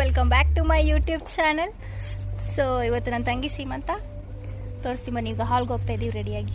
Welcome back to my YouTube channel so ಇವತ್ತು ನನ್ನ ತಂಗಿ ಸೀಮಂತ. ತೋರಿಸ್ತೀನಿ ಬನ್ನಿ, ಈಗ ಹಾಲ್ಗೆ ಹೋಗ್ತಾ ಇದ್ದೀವಿ ರೆಡಿಯಾಗಿ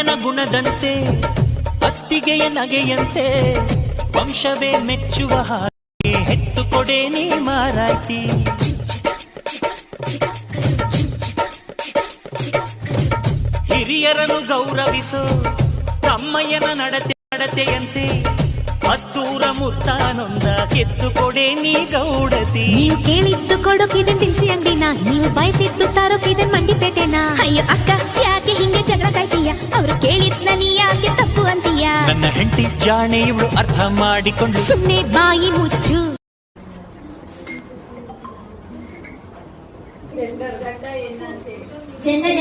ಅಣ್ಣಯ್ಯನ ಗುಣದಂತೆ ಅತ್ತಿಗೆಯ ನಗೆಯಂತೆ, ವಂಶವೇ ಮೆಚ್ಚುವ ಹಾಗೆ ಹೆತ್ತು ಕೊಡೆ ನೀ ಮಾರಾಯ್ತಿ. ಹಿರಿಯರನ್ನು ಗೌರವಿಸೋ, ತಮ್ಮಯ್ಯನ ನಡತೆ ನಡತೆಯಂತೆ ಹತ್ತೂರ ಮುತ್ತಾನೊಂದ ಕೆತ್ತು ಕೊಡೆ ನೀ ಗೌಡತಿ. ನೀವು ಕೇಳಿದ್ದು ಕೊಡೋಕಿದೆ ತಿನ್ಸಿ ಅಂಗಡಿನ ನೀವು ಬಯಸಿದ್ದು ತರೋಕಿದೆ ಮಂಡಿಪೇಟೆನ. ಅಯ್ಯೋ ಅಕ್ಕ ಯಾಕೆ ಹಿಂಗೆ ಜಗಳ ಕಾಯ್ತೀಯ? ಅವ್ರು ಕೇಳಿದ್ನ ನೀ ಯಾಕೆ ತಪ್ಪು ಅಂತೀಯ? ನನ್ನ ಹೆಂಡತಿ ಜಾಣೆ ಇವಳು ಅರ್ಥ ಮಾಡಿಕೊಂಡು. ಸುಮ್ಮನೆ ಬಾಯಿ ಮುಚ್ಚು. ಜೆಂಡರ್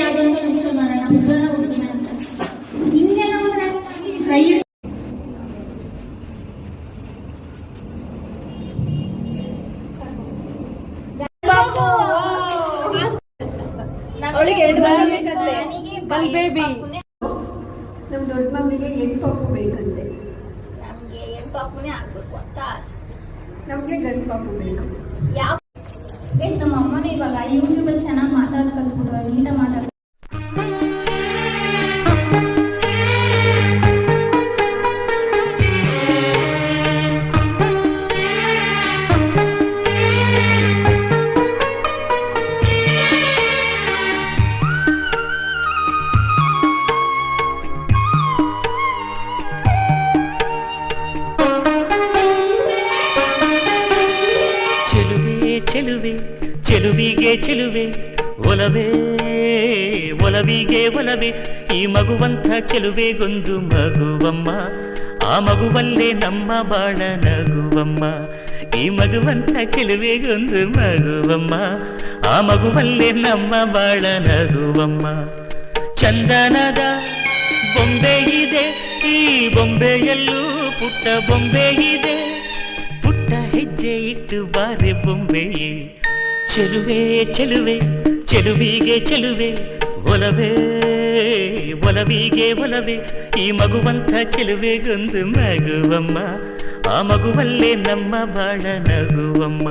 ಅವಳಿಗೆ ಬೇಬಿ ನಮ್ಮ ದೊಡ್ಡ ಮಗನಿಗೆ ಹೆಣ್ಣು ಪಾಪು ಬೇಕಂತೆ. ನಮಗೆ ಹೆಣ್ಣು ಪಾಪುನೇ ಆಗ್ಬೇಕು ಅಂತ. ನಮಗೆ ಗಂಡು ಪಾಪು ಬೇಕು. ಯಾವ ನಮ್ಮ ಅಮ್ಮನೇ ಇವಾಗ ಯೂಟ್ಯೂಬಲ್ಲಿ ಚೆನ್ನಾಗಿ ಮಾತಾಡೋದು ಕಲ್ತ್ಬಿಟ್ಟು ನೀಟಾಗಿ ಚೆಲುವೆ ಚೆಲುವೆ ಚೆಲುವಿಗೆ ಚೆಲುವೆ, ಒಲವೇ, ಒಲವಿಗೆ ಒಲವೇ, ಈ ಮಗುವಂಥ ಚೆಲುವೆಗೊಂದು ಮಗುವಮ್ಮ. ಆ ಮಗುವಲ್ಲೇ ನಮ್ಮ ಬಾಳ ನಗುವಮ್ಮ. ಈ ಮಗುವಂಥ ಚೆಲುವೆಗೊಂದು ಮಗುವಮ್ಮ. ಆ ಮಗುವಲ್ಲೇ ನಮ್ಮ ಬಾಳ ನಗುವಮ್ಮ. ಚಂದನದ ಬೊಂಬೆ ಇದೆ, ಈ ಬೊಂಬೆಯಲ್ಲೂ ಪುಟ್ಟ ಬೊಂಬೆ ಇದೆ. ಬಾರೆ ಬೊಂಬೆಯೇ ಚೆಲುವೆ ಚೆಲುವೆ ಚೆಲುವಿಗೆ ಚೆಲುವೆ ಒಲವೇ ಒಲವಿಗೆ ಒಲವೇ ಈ ಮಗುವಂಥ ಚೆಲುವೆಗೊಂದು ಮಗುವಮ್ಮ ಆ ಮಗುವಲ್ಲೇ ನಮ್ಮ ಬಾಳ ನಗುವಮ್ಮ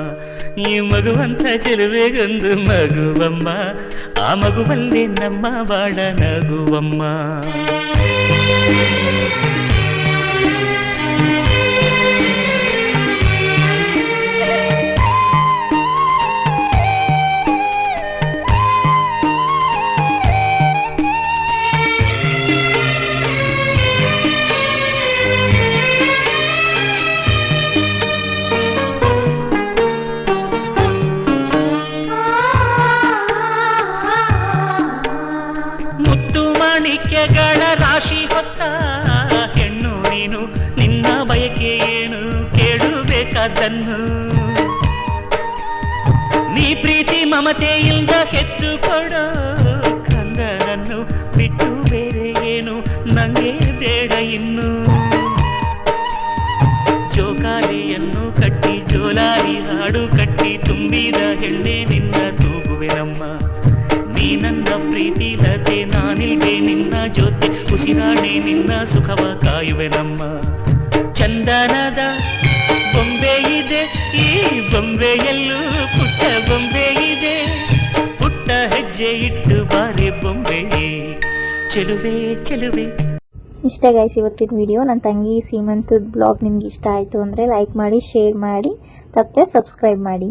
ಈ ಮಗುವಂಥ ಚೆಲುವೆಗೊಂದು ಮಗುವಮ್ಮ ಆ ಮಗುವಲ್ಲೇ ನಮ್ಮ ಬಾಳ ನಗುವಮ್ಮ ಮಾಣಿಕ್ಯಗಳ ರಾಶಿ ಹೊತ್ತ ಹೆಣ್ಣು ನೀನು ನಿನ್ನ ಬಯಕೆ ಏನು ಕೇಳಬೇಕಾದನ್ನು. ನೀ ಪ್ರೀತಿ ಮಮತೆಯಿಂದ ಹೆತ್ತು ಕೊಡೋ ನೀ ನನ್ನ ಪ್ರೀತಿ ಲತೆ ನಾನಿಲ್ದೆ ನಿನ್ನ ಜೊತೆ. ಉಸಿರಾಡಿ ನಿನ್ನ ಸುಖವ ಕಾಯುವೆ ನಮ್ಮ ಚಂದನದ ಬೊಂಬೆ ಇದೆ. ಈ ಬೊಂಬೆಯಲ್ಲೂ ಪುಟ್ಟ ಬೊಂಬೆ ಇದೆ. ಪುಟ್ಟ ಹೆಜ್ಜೆ ಇಟ್ಟು ಬಾರಿ ಬೊಂಬೆ ಚೆಲುವೆ ಚೆಲುವೆ. ಇಷ್ಟ ಗೈಸ್ ಇವತ್ತಿನ ವಿಡಿಯೋ ನನ್ನ ತಂಗಿ ಸೀಮಂತದ ಬ್ಲಾಗ್ ನಿಮ್ಗೆ ಇಷ್ಟ ಆಯಿತು ಅಂದರೆ ಲೈಕ್ ಮಾಡಿ ಶೇರ್ ಮಾಡಿ. ತಪ್ಪದೆ ಸಬ್ಸ್ಕ್ರೈಬ್ ಮಾಡಿ.